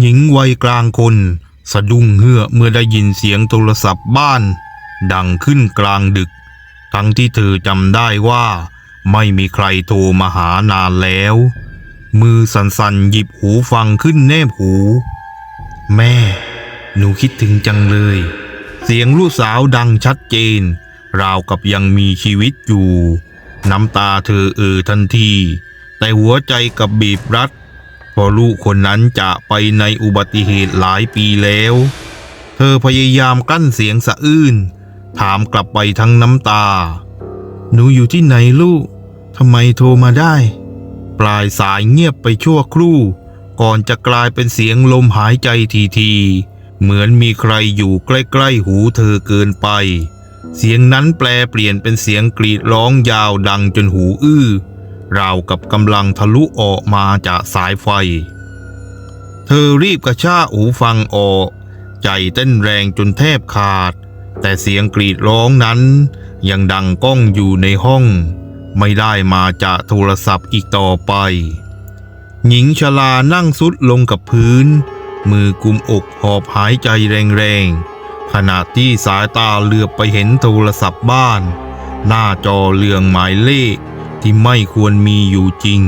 หญิงวัยกลางคน สะดุ้งเฮือกเมื่อได้ยินเสียงโทรศัพท์บ้าน ดังขึ้นกลางดึก ทั้งที่เธอจำได้ว่า ไม่มีใครโทรมาหานานแล้ว มือสั่นๆหยิบหูฟังขึ้นแนบหู แม่ หนูคิดถึงจังเลย เสียงลูกสาวดังชัดเจน ราวกับยังมีชีวิตอยู่ น้ำตาเธอเอ่อทันที แต่หัวใจกับบีบรัด เพราะลูกคนนั้นจะไปในอุบัติเหตุหลายปีแล้ว เธอพยายามกั้นเสียงสะอื้น ถามกลับไปทั้งน้ำตา หนูอยู่ที่ไหนลูกทำไมโทรมาได้ ปลายสายเงียบไปชั่วครู่ ก่อนจะกลายเป็นเสียงลมหายใจทีๆเหมือนมีใครอยู่ใกล้ๆหูเธอเกินไป เสียงนั้นแปลเปลี่ยนเป็นเสียงกรีดร้องยาวดังจนหูอื้อ ราวกับกำลังทะลุออกมาจากสายไฟ เธอรีบกระชากหูฟังออก ใจเต้นแรงจนแทบขาด แต่เสียงกรีดร้องนั้น ยังดังก้องอยู่ในห้อง ไม่ได้มาจากโทรศัพท์อีกต่อไป หญิงชรานั่งสุดลงกับพื้น มือกุมอกหอบหายใจแรงๆ ขณะที่สายตาเหลือบไปเห็นโทรศัพท์บ้าน หน้าจอเรืองหมายเลข ที่ไม่ควรมีอยู่จริง